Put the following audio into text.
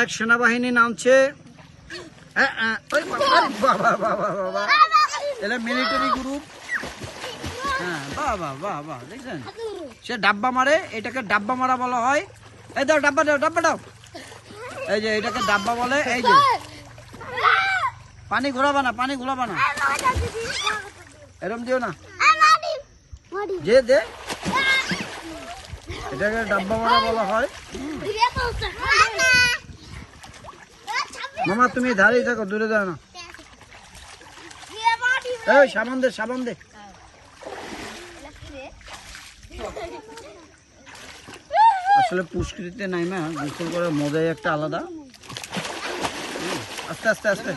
এক সেনাবাহিনী নামছে। বাবা বাবা বাবা এটা মিলিটারি গ্রুপ হ্যাঁ বাহ বাহ বাহ বাহ দেখছেন? সে ডাব্বা মারে, এটাকে ডাব্বা মারা বলা হয়। এই দাও, ডাব্বা দাও ডাব্বা দাও। এই যে, এটাকে ডাব্বা বলে, এই যে। পানি ঘোরাবা না, পানি ঘোরাবা না। এরম দিও না। যে দে। এটাকে ডাব্বা মারা বলা হয়। মামা, তুমি ধারেই থাকো, দূরে যাও না। সাবান দে সাবান দে। আসলে পুষ্করিতে নাইমা গোসল করার মজাই একটা আলাদা। আস্তে আস্তে আস্তে।